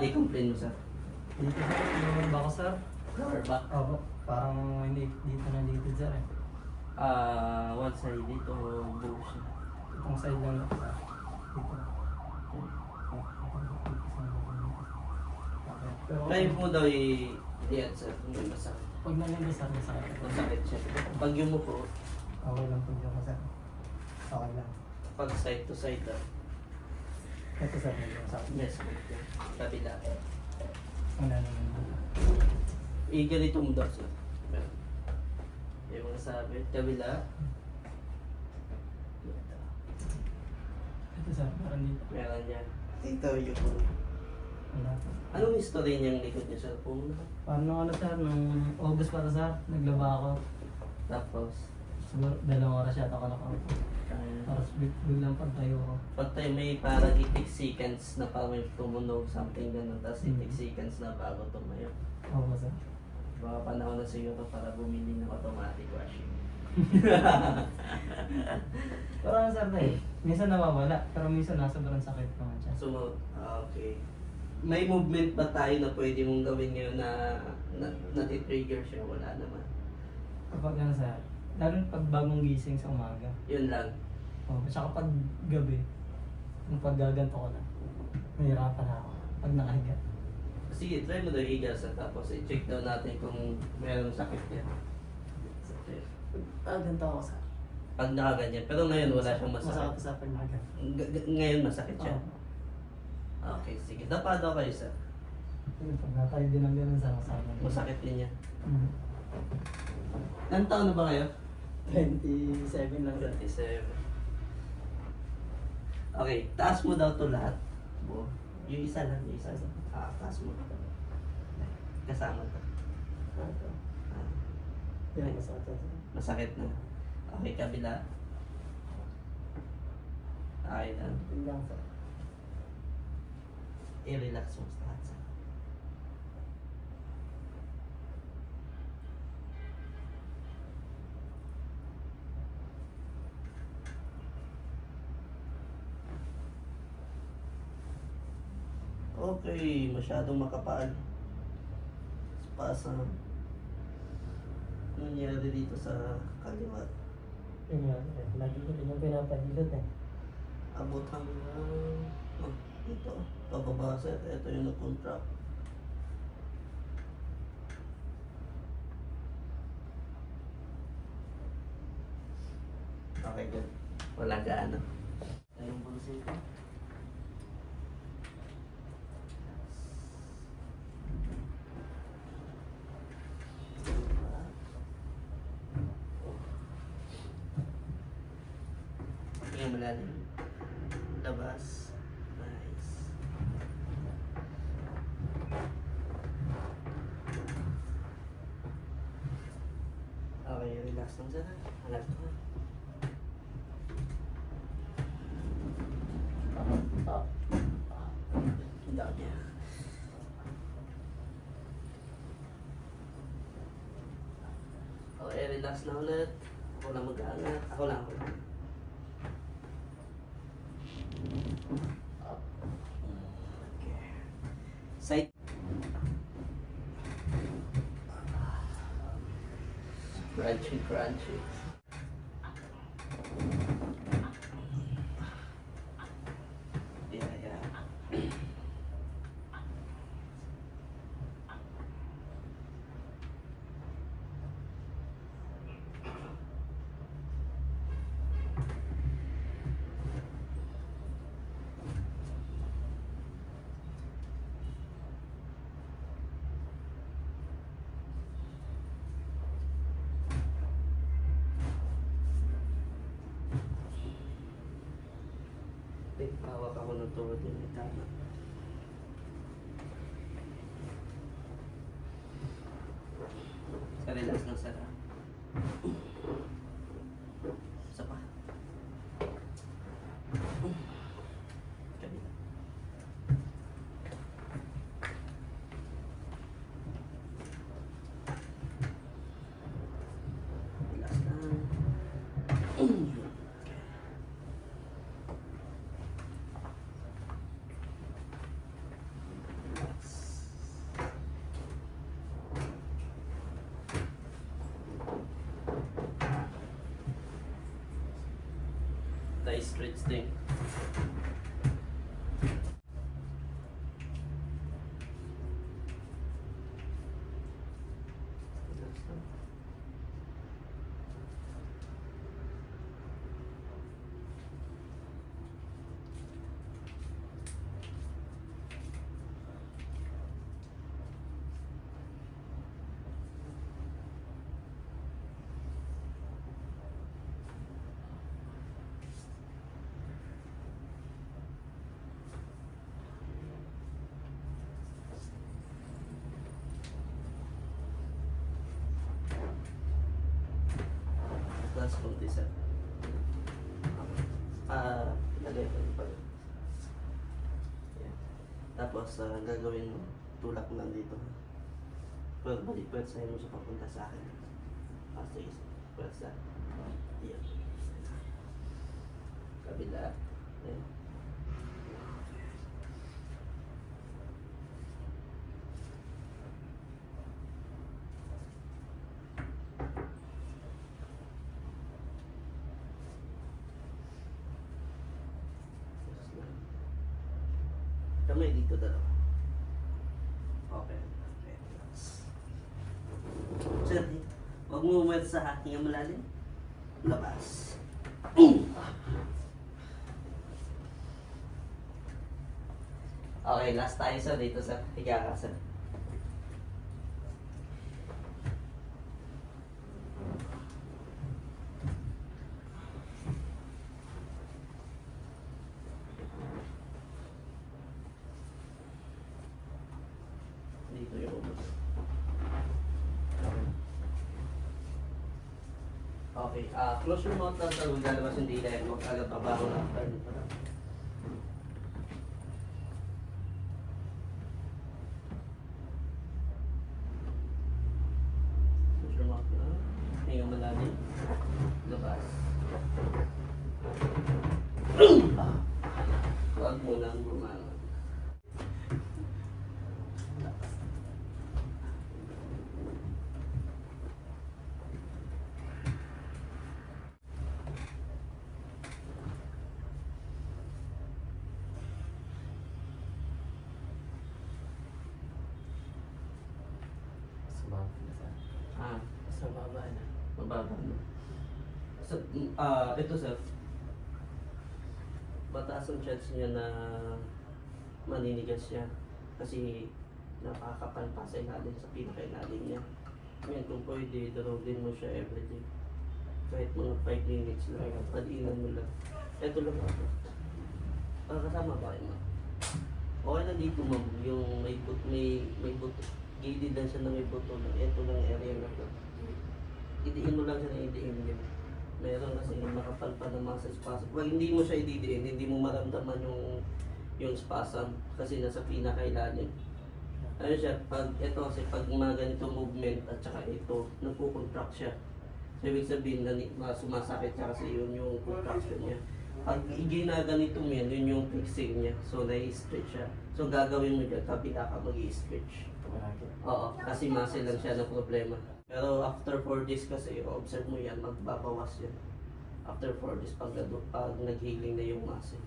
Hindi complain mo sir. Dito sir, lumabas ako sir. Lower back. Opo, parang hindi dito na dito sir eh. Ah, one side dito, buo siya. Itong side lang ako sir. Dito. Pero Try mo daw i- i-add sir kung may masakit. pag nalanda sir, masakit. Masakit siya. Pag yung mo Okay lang po dito sir. Okay lang. pag side to side daw. Ito sir, medyo masakit. Yes, okay. Kabila. Wala naman dito. Eh, ganito mo daw sir. Meron. Yung mga sabi, kabila. Ito sir, parang dito. Meron yan. Dito yung Wala. Anong history niyang likod niya sir? Kung Paano ano sir, nung August para sir, naglaba ako. tapos, Siguro dalawang oras yata ako nakaupo. Tapos big- biglang pagtayo ko. pag tayo may parang itik seconds na parang may tumunog, something ganun, tapos Mm. itik seconds na bago tumayo. Opo sir. Baka panahon na siguro para bumili ng automatic washing. Pero ano sir tayo, minsan nawawala, pero minsan nasa sobrang sakit naman siya. So, ah, okay. May movement ba tayo na pwede mong gawin ngayon na, na nati-trigger siya? Wala naman. Kapag ano sir, lalo na pag bagong gising sa umaga. Yun lang. O, at saka pag gabi, yung paggaganto ko na, mahirapan na ako pag nakahiga. Sige, try mo daw higa sa tapos i-check daw natin kung mayroong sakit yan. Ah, ganito ako sir. Pag nakaganyan. Pero ngayon wala siyang masakit. Masakit sa. G- g- ngayon masakit siya. Oo. Okay, sige. Dapa daw kayo sir. Yun, Pag natayo din ang ganun sa kasama. Masakit din yan. Mm. Ilan taon na ba kayo? 27 lang sir. 27. Okay, taas mo daw to lahat. Buo. Yung isa lang, yung isa lang. Ah, taas mo. Kasama to. Ah, Yan, masakit sir. masakit na. Okay, kabila. Okay lang. I-relax mo sa lahat. sir. Okay, masyadong makapal. Pasa. Nangyari dito sa kaliwa. Yun nga, sir. Lagi ko din yung pinapahilot eh. Abot hanggang oh, dito. Pababa sir. Ito yung nag-contract. Okay, good. Wala gaano. Ayun po kasi ito. Tingnan malalim. Labas. Nice. Okay, relax lang dyan. Hanap ko. Okay, relax na ulit. Ako lang mag-aangat. Ako lang, ako lang. Side. Crunchy, crunchy. Ako ng tuhod yun. May tama. Sa relax lang sir. ah. Isa pa. Kabila. Relax lang. Okay. Stretch din. Last konti sir. Ah, lagay ko pag. Yan. Tapos, ah, gagawin mo, tulak mo lang dito. Pero balik pwersahin mo siya papunta sa akin. Ah, sige, sige. Pwersa. Yan. Kabila. Yan. Kamay dito dalawa. Okay. Okay. Sir, huwag mo umwet sa aking ang malalim. Labas. Okay, last tayo sir dito sir. Higa ka sir. Dito yung. Okay. Ah close your mouth na sa lalabas yung dila. Huwag agad babaho na after. Close your mouth na. Malalim. Labas. Ah. Huwag mo nang bumangon. Labas. Sumama na sa Ah, sa baba na. mababa no? So, ah, ito sir. Mataas ang chance niya na maninigas siya. Kasi napakakapal pa sa ilalim, sa pinakailalim niya. Ngayon, kung pwede, darogin mo siya everyday. Kahit mga 5 minutes lang, padinan mo lang. Ito lang ako. Ah, kasama ba kayo, ma'am? Okay na dito, ma'am. Yung may but, may, may but, gilid lang siya na may buto lang. Ito lang area na to. Idiin mo lang siya na idiin yun. Meron kasi makapal pa ng mga spasm. Well, hindi mo siya ididiin, hindi mo maramdaman yung yung spasm kasi nasa pinakailalim. Ano siya, pag ito kasi pag mga ganito movement at saka ito, nagpo-contract siya. So, ibig sabihin na sumasakit siya kasi yun yung contraction niya. Pag ginaganito mo yan, yun yung fixing niya. So, nai-stretch siya. So, gagawin mo dyan, kabila ka mag-i-stretch. Oo, kasi muscle lang siya ng problema. Pero after 4 days kasi, observe mo yan, magbabawas yan. After 4 days, pag, pag nag-healing na yung muscle.